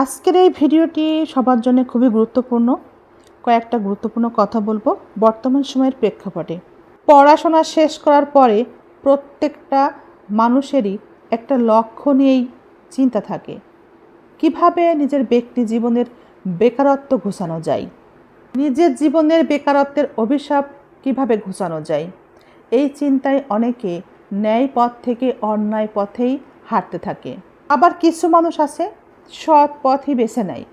আজকের এই ভিডিওটি সবার জন্য খুবই গুরুত্বপূর্ণ। কয়েকটা গুরুত্বপূর্ণ কথা বলব বর্তমান সময়ের প্রেক্ষাপটে। পড়াশোনা শেষ করার পরে প্রত্যেকটা মানুষেরই একটা লক্ষ্য নিয়েই চিন্তা থাকে। কীভাবে নিজের ব্যক্তি জীবনের বেকারত্ব ঘোষানো যায়? নিজের জীবনের বেকারত্বের অভিশাপ কীভাবে ঘোষানো যায়? এই চিন্তায় অনেকে ন্যায় পথ থেকে অন্যায় পথেই হাঁটতে থাকে। আবার কিছু মানুষ আছে সৎ পথই বেছে নেয়।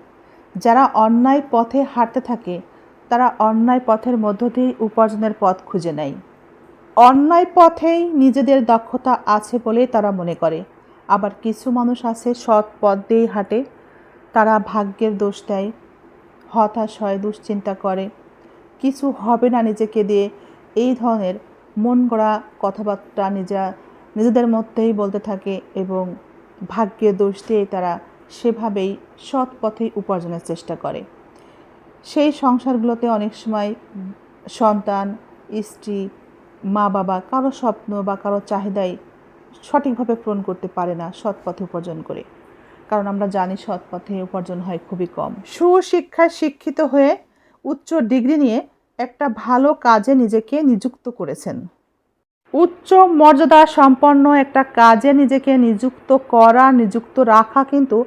যারা অন্যায় পথে হাঁটতে থাকে, তারা অন্যায় পথের মধ্য দিয়েই উপার্জনের পথ খুঁজে নেয়। অন্যায় পথেই নিজেদের দক্ষতা আছে বলেই তারা মনে করে। আবার কিছু মানুষ আছে সৎ পথ দিয়েই হাঁটে, তারা ভাগ্যের দোষ দেয়, হতাশ হয়, দুশ্চিন্তা করে। কিছু হবে না নিজেকে দিয়ে, এই ধরনের মন গড়া কথাবার্তা নিজা নিজেদের মধ্যেই বলতে থাকে এবং ভাগ্যের দোষ দিয়ে তারা সেভাবেই সৎ পথে উপার্জনের চেষ্টা করে। সেই সংসারগুলোতে অনেক সময় সন্তান, স্ত্রী মা বাবা কারও স্বপ্ন বা কারও চাহিদাই সঠিকভাবে পূরণ করতে পারে না সৎ পথে উপার্জন করে। কারণ আমরা জানি সৎ পথে উপার্জন হয় খুবই কম। সুশিক্ষায় শিক্ষিত হয়ে উচ্চ ডিগ্রি নিয়ে একটা ভালো কাজে নিজেকে নিযুক্ত করেছেন। উচ্চ মর্যাদা সম্পন্ন একটা কাজে নিজেকে নিযুক্ত করা, নিযুক্ত রাখা কিন্তু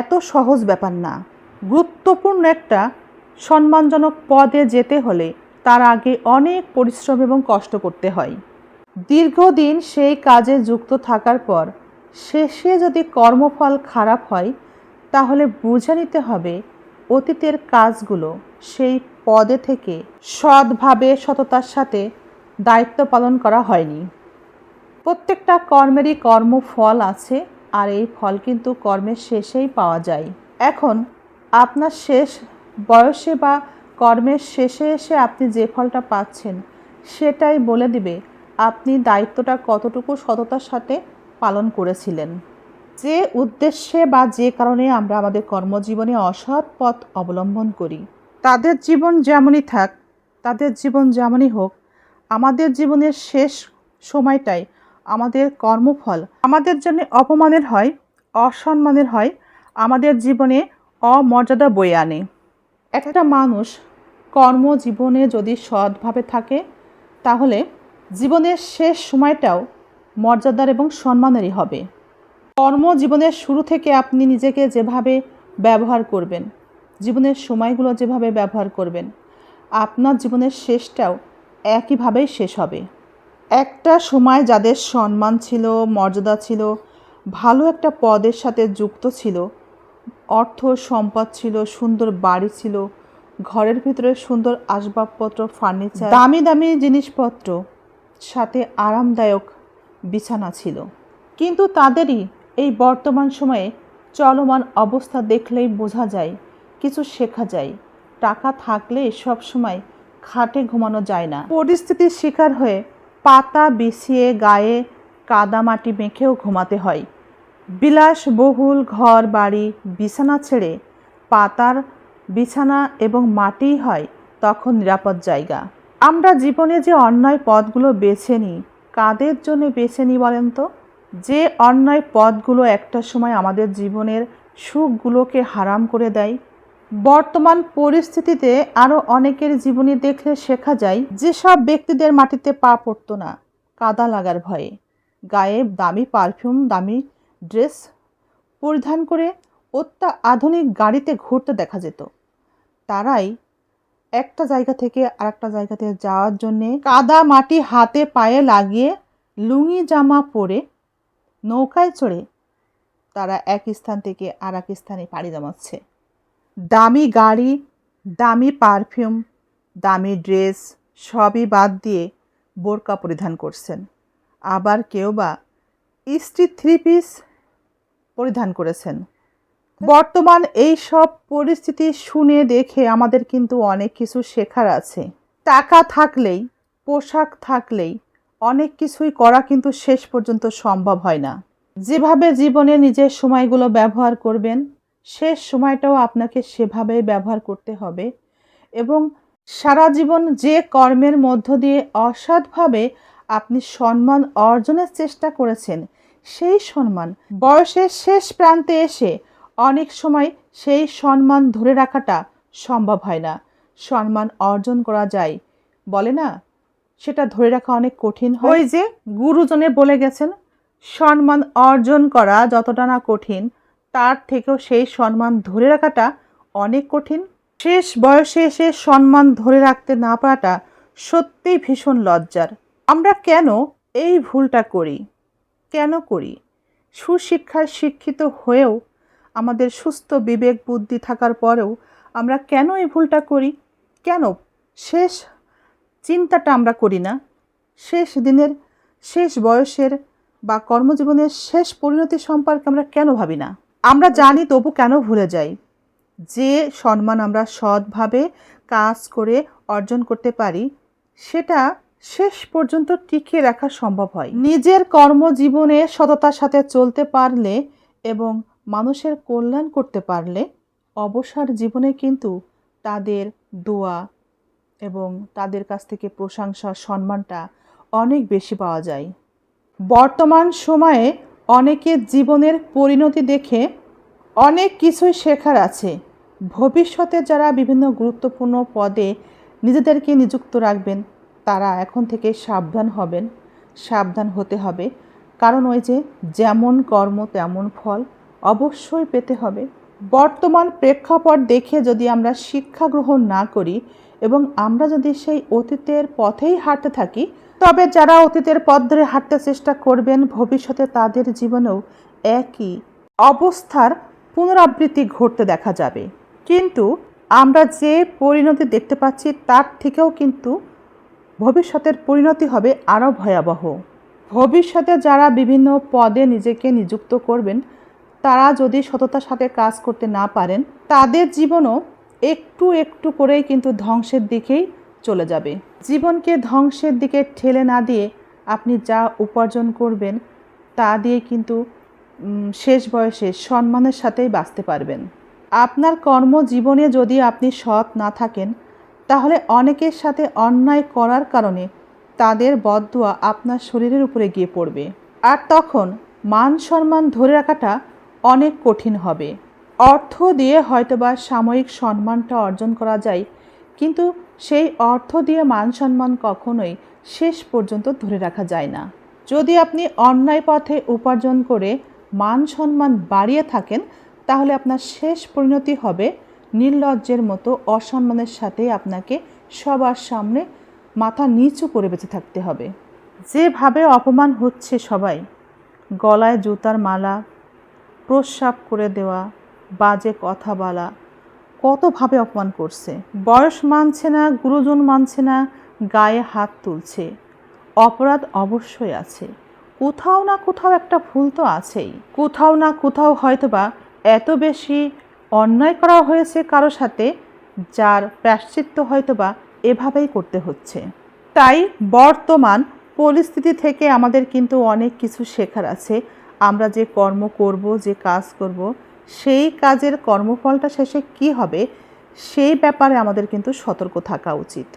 এত সহজ ব্যাপার না। গুরুত্বপূর্ণ একটা সম্মানজনক পদে যেতে হলে তার আগে অনেক পরিশ্রম এবং কষ্ট করতে হয়। দীর্ঘদিন সেই কাজে যুক্ত থাকার পর শেষে যদি কর্মফল খারাপ হয়, তাহলে বুঝে নিতে হবে অতীতের কাজগুলো সেই পদে থেকে সৎভাবে, সততার সাথে দায়িত্ব পালন করা হয়নি। প্রত্যেকটা কর্মেরই কর্মফল আছে, আর এই ফল কিন্তু কর্মের শেষেই পাওয়া যায়। এখন আপনার শেষ বয়সে বা কর্মের শেষে এসে আপনি যে ফলটা পাচ্ছেন, সেটাই বলে দিবে আপনি দায়িত্বটা কতটুকু সততার সাথে পালন করেছিলেন। যে উদ্দেশ্যে বা যে কারণে আমরা আমাদের কর্মজীবনে অসৎ পথ অবলম্বন করি, তাদের জীবন যেমনই থাক, তাদের জীবন যেমনই হোক আমাদের জীবনের শেষ সময়টাই আমাদের কর্মফল। আমাদের জন্য অপমানের হয়, অসম্মানের হয়, আমাদের জীবনে অমর্যাদা বয়ে আনে। একটা মানুষ কর্মজীবনে যদি সৎভাবে থাকে, তাহলে জীবনের শেষ সময়টাও মর্যাদার এবং সম্মানেরই হবে। কর্মজীবনের শুরু থেকে আপনি নিজেকে যেভাবে ব্যবহার করবেন, জীবনের সময়গুলো যেভাবে ব্যবহার করবেন, আপনার জীবনের শেষটাও একইভাবেই শেষ হবে। একটা সময় যাদের সম্মান ছিল, মর্যাদা ছিল, ভালো একটা পদের সাথে যুক্ত ছিল, অর্থ সম্পদ ছিল, সুন্দর বাড়ি ছিল, ঘরের ভিতরে সুন্দর আসবাবপত্র, ফার্নিচার, দামি দামি জিনিসপত্র, সাথে আরামদায়ক বিছানা ছিল। কিন্তু তাদেরই এই বর্তমান সময়ে চলমান অবস্থা দেখলেই বোঝা যায়, কিছু শেখা যায়। টাকা থাকলে সব সময় খাটে ঘুমানো যায় না। পরিস্থিতির শিকার হয়ে পাতা বিছিয়ে গায়ে কাদামাটি মেখেও ঘুমাতে হয়। বিলাসবহুল ঘর বাড়ি বিছানা ছেড়ে পাতার বিছানা এবং মাটিই হয় তখন নিরাপদ জায়গা। আমরা জীবনে যে অন্যায় পথগুলো বেছে নিই কাদের জন্য বেছে নিই বলেন তো? যে অন্যায় পথগুলো একটা সময় আমাদের জীবনের সুখগুলোকে হারাম করে দেয় বর্তমান পরিস্থিতিতে আরও অনেকের জীবনী দেখলে শেখা যায়, যেসব ব্যক্তিদের মাটিতে পা পড়তো না, কাদা লাগার ভয়ে। গায়ে দামি পারফিউম, দামি ড্রেস পরিধান করে অত্যা আধুনিক গাড়িতে ঘুরতে দেখা যেত। তারাই একটা জায়গা থেকে আরেকটা জায়গাতে যাওয়ার জন্যে কাদা মাটি হাতে পায়ে লাগিয়ে লুঙ্গি জামা পরে নৌকায় চড়ে তারা এক স্থান থেকে আর এক স্থানে পাড়ি জমাচ্ছে। দামি গাড়ি, দামি পারফিউম, দামি ড্রেস সবই বাদ দিয়ে বোরকা পরিধান করছেন। আবার কেউ বা স্ত্রী থ্রি পিস পরিধান করেছেন। বর্তমান এই সব পরিস্থিতি শুনে দেখে আমাদের কিন্তু অনেক কিছু শেখার আছে। টাকা থাকলেই, পোশাক থাকলেই অনেক কিছুই করা কিন্তু শেষ পর্যন্ত সম্ভব হয় না। যেভাবে জীবনে নিজের সময়গুলো ব্যবহার করবেন শেষ সময়টাও আপনাকে সেভাবেই ব্যবহার করতে হবে এবং সারা জীবন যে কর্মের মধ্য দিয়ে অসৎভাবে আপনি সম্মান অর্জনের চেষ্টা করেছেন, সেই সম্মান। বয়সের শেষ প্রান্তে এসে অনেক সময় সেই সম্মান ধরে রাখাটা সম্ভব হয় না। সম্মান অর্জন করা যায়, বলে না? সেটা ধরে রাখা অনেক কঠিন হয়। যে গুরুজনে বলে গেছেন, সম্মান অর্জন করা যতটা না কঠিন তার থেকেও সেই সম্মান ধরে রাখাটা অনেক কঠিন। শেষ বয়সে এসে সম্মান ধরে রাখতে না পারাটা সত্যিই ভীষণ লজ্জার। আমরা কেন এই ভুলটা করি? কেন করি? সুশিক্ষায় শিক্ষিত হয়েও, আমাদের সুস্থ বিবেক বুদ্ধি থাকার পরেও আমরা কেন এই ভুলটা করি? কেন? শেষ চিন্তাটা আমরা করি না। শেষ দিনের, শেষ বয়সের বা কর্মজীবনের শেষ পরিণতি সম্পর্কে আমরা কেন ভাবি না? আমরা জানি তবু কেন ভুলে যাই। যে সম্মান আমরা সৎভাবে কাজ করে অর্জন করতে পারি, সেটা শেষ পর্যন্ত টিকিয়ে রাখা সম্ভব হয়। নিজের কর্মজীবনে সততার সাথে চলতে পারলে এবং মানুষের কল্যাণ করতে পারলে অবসর জীবনে কিন্তু তাদের দোয়া এবং তাদের কাছ থেকে প্রশংসা, সম্মানটা অনেক বেশি পাওয়া যায়। বর্তমান সময়ে অনেকের জীবনের পরিণতি দেখে অনেক কিছুই শেখার আছে। ভবিষ্যতে যারা বিভিন্ন গুরুত্বপূর্ণ পদে নিজেদেরকে নিযুক্ত রাখবেন, তারা এখন থেকে সাবধান হবেন, সাবধান হতে হবে। কারণ ওই যে যেমন কর্ম, তেমন ফল অবশ্যই পেতে হবে। বর্তমান প্রেক্ষাপট দেখে যদি আমরা শিক্ষা গ্রহণ না করি এবং আমরা যদি সেই অতীতের পথেই হাঁটতে থাকি তবে যারা অতীতের পথ ধরে হাঁটতে চেষ্টা করবেন, ভবিষ্যতে তাদের জীবনেও একই অবস্থার পুনরাবৃত্তি ঘটতে দেখা যাবে। কিন্তু আমরা যে পরিণতি দেখতে পাচ্ছি, তার থেকেও কিন্তু ভবিষ্যতের পরিণতি হবে আরও ভয়াবহ। ভবিষ্যতে যারা বিভিন্ন পদে নিজেকে নিযুক্ত করবেন, তারা যদি সততার সাথে কাজ করতে না পারেন, তাদের জীবনও একটু একটু করেই কিন্তু ধ্বংসের দিকেই চলে যাবে। জীবনকে ধ্বংসের দিকে ঠেলে না দিয়ে আপনি যা উপার্জন করবেন, তা দিয়ে কিন্তু শেষ বয়সে সম্মানের সাথেই বাঁচতে পারবেন। আপনার কর্মজীবনে যদি আপনি সৎ না থাকেন, তাহলে অনেকের সাথে অন্যায় করার কারণে তাদের বদদোয়া আপনার শরীরের উপরে গিয়ে পড়বে। আর তখন মান সম্মান ধরে রাখাটা অনেক কঠিন হবে। অর্থ দিয়ে হয়তোবা সাময়িক সম্মানটা অর্জন করা যায় কিন্তু সেই অর্থ দিয়ে মান সম্মান কখনোই শেষ পর্যন্ত ধরে রাখা যায় না। যদি আপনি অন্যায় পথে উপার্জন করে মান সম্মান বাড়িয়ে থাকেন, তাহলে আপনার শেষ পরিণতি হবে নির্লজ্জের মতো অসম্মানের সাথে আপনাকে সবার সামনে মাথা নিচু করে বেঁচে থাকতে হবে। যেভাবে অপমান হচ্ছে সবাই, গলায় জুতার মালা, প্রস্রাব করে দেওয়া, বাজে কথা বলা কতভাবে অপমান করছে? বয়স মানছে না, গুরুজন মানছে না, গায়ে হাত তুলছে। অপরাধ অবশ্যই আছে। কোথাও না কোথাও একটা ভুল তো আছেই। কোথাও না কোথাও হয়তোবা এত বেশি অন্যায় করা হয়েছে কারও সাথে, যার প্রাশ্চিত্য হয়তোবা এভাবেই করতে হচ্ছে। তাই বর্তমান পরিস্থিতি থেকে আমাদের কিন্তু অনেক কিছু শেখার আছে। আমরা যে কর্ম করব, যে কাজ করব সেই কাজের কর্মফলটা শেষে কি হবে সেই ব্যাপারে আমাদের কিন্তু সতর্ক থাকা উচিত।